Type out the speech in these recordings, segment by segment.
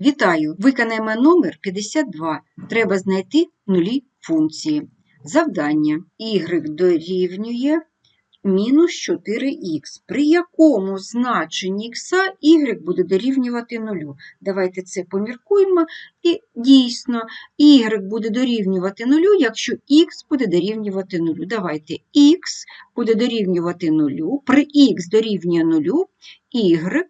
Вітаю! Виконаємо номер 52. Треба знайти нулі функції. Завдання y дорівнює мінус 4х. При якому значенні х y буде дорівнювати нулю? Давайте це поміркуємо. І дійсно, y буде дорівнювати нулю, якщо х буде дорівнювати нулю. Давайте х буде дорівнювати нулю. При х дорівнює нулю, y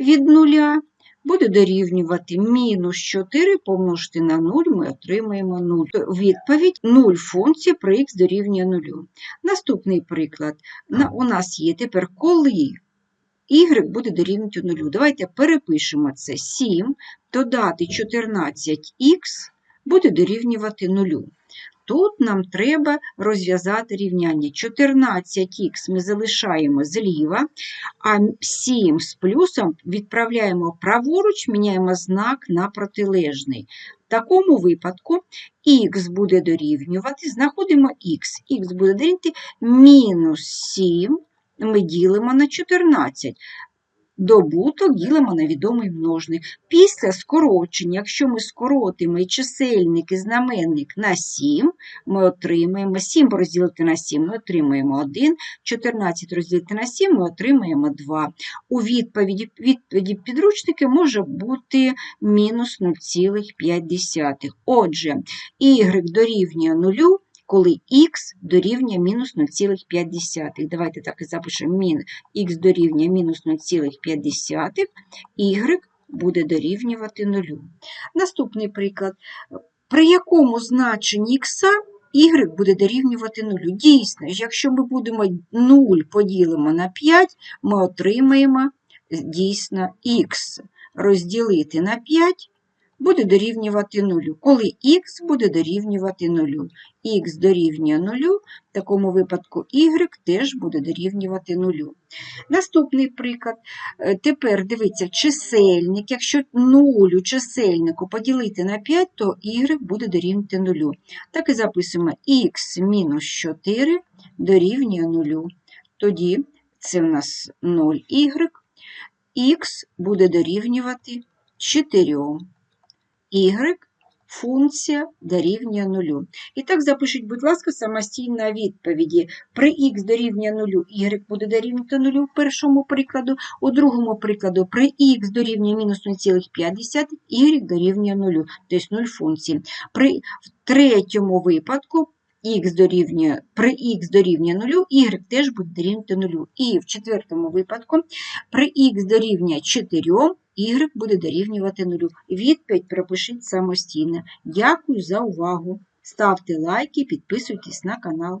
від нуля буде дорівнювати мінус 4 помножити на 0, ми отримаємо 0. Відповідь 0 функція при х дорівнює 0. Наступний приклад. У нас є тепер коли y буде дорівнювати 0. Давайте перепишемо це 7, додати 14х буде дорівнювати 0. Тут нам треба розв'язати рівняння. 14х ми залишаємо зліва, а 7 з плюсом відправляємо праворуч, міняємо знак на протилежний. В такому випадку х буде дорівнювати, знаходимо х. х буде дорівнювати мінус 7, ми ділимо на 14. Добуток ділимо на відомий множник. Після скорочення, якщо ми скоротимо і чисельник і знаменник на 7, ми отримаємо 7 розділити на 7, ми отримаємо 1, 14 розділити на 7, ми отримаємо 2. У відповіді, відповіді підручники може бути мінус 0,5. Отже, y дорівнює 0, коли х дорівнює мінус 0,5. Давайте так і запишемо х дорівнює мінус 0,5, y буде дорівнювати 0. Наступний приклад. При якому значенні х y буде дорівнювати 0? Дійсно, якщо ми будемо 0 поділимо на 5, ми отримаємо дійсно х розділити на 5 буде дорівнювати 0. Коли х буде дорівнювати 0. х дорівнює 0, в такому випадку y теж буде дорівнювати 0. Наступний приклад. Е, Тепер дивіться, чисельник. Якщо 0 у чисельнику поділити на 5, то y буде дорівнювати 0. Так і записуємо х мінус 4 дорівнює 0. Тоді це в нас 0y, х буде дорівнювати 4 y функція дорівнює нулю. І так запишіть, будь ласка, самостійно відповіді. При х дорівнює нулю, y буде дорівнювати нулю в першому прикладу, у другому прикладу при х дорівнює мінус 0,5, y дорівнює нулю, тобто 0 функції. При в третьому випадку х дорівнює, при х дорівнює нулю, y теж буде дорівнювати нулю. І в четвертому випадку при х дорівнює 4, y буде дорівнювати нулю. Відповідь пропишіть самостійно. Дякую за увагу. Ставте лайки, підписуйтесь на канал.